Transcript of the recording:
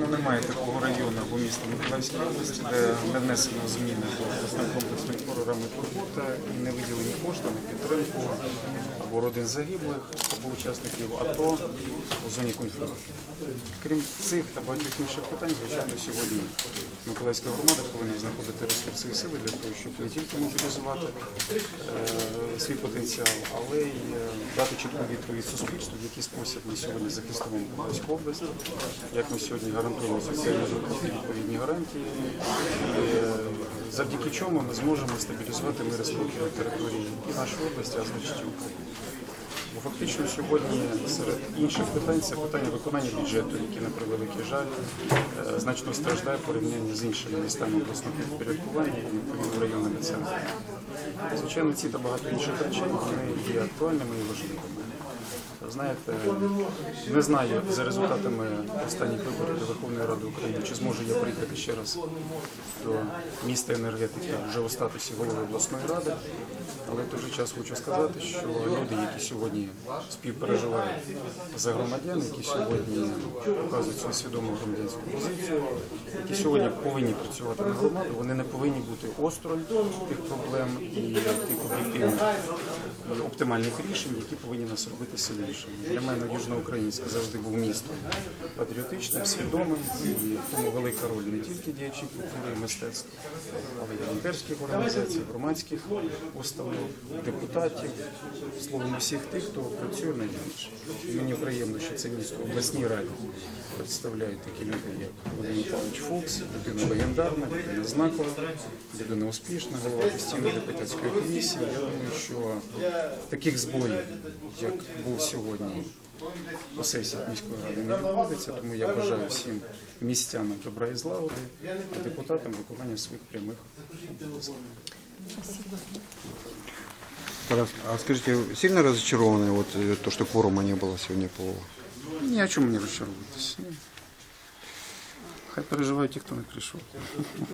Ну, Немає такого району або міста Миколаївській області, де не внесено зміни до комплексної програми турбота і не виділені кошти на підтримку або родин загиблих, або учасників АТО у зоні конфлікту. Крім цих та багатьох інших питань, звичайно, сьогодні Миколаївська громада повинна знаходити ресурси і сили для того, щоб не тільки мобілізувати е, свій потенціал, але й е, дати чітку відповідь суспільству, в який спосіб ми сьогодні захистимо Миколаївську область, як ми сьогодні гарантуємо соціальні відповідні гарантії, і, е, завдяки чому ми зможемо стабілізувати мир і на території і нашої області, а значить і України. Бо фактично сьогодні серед інших питань це питання виконання бюджету, який, на превеликий жаль, е, значно страждає в порівнянні з іншими містами обласного підпорядкування і відповідно районними центрами. Звичайно, ці та багато інших речей вони є актуальними і важливими. Знаєте, не знаю за результатами останніх виборів до Верховної Ради України, чи зможу я приїхати ще раз до міста енергетики вже у статусі голови обласної ради. Але в той же час хочу сказати, що люди, які сьогодні співпереживають за громадян, які сьогодні показують свою свідому громадянську позицію, які сьогодні повинні працювати на громаду, вони не повинні бути осторонь тих проблем і тих об'єктивних оптимальних рішень, які повинні нас робити сильнішими. Для мене Южноукраїнська завжди був містом патріотичним, свідомим, і тому велика роль не тільки діячів культури і мистецтва, але й волонтерських організацій, громадських установ, депутатів, словом, всіх тих, хто працює найбільше. Мені приємно, що це місто в обласній раді представляють такі люди, як Володимир Павлович Фукс, людина легендарна, людина знакова, людина успішна, голова постійної депутатської комісії. Я думаю, що таких збоїв, як був сьогодні у сесії міської ради, не відбудеться, тому я бажаю всім містянам добра і злагоди, а депутатам виконання своїх прямих обов'язків. Тарас, а скажите, сильно разочарованы вот э, то, что кворума не было сегодня по ні о чому не розчаровуватись. Хай переживають ті, хто не прийшов.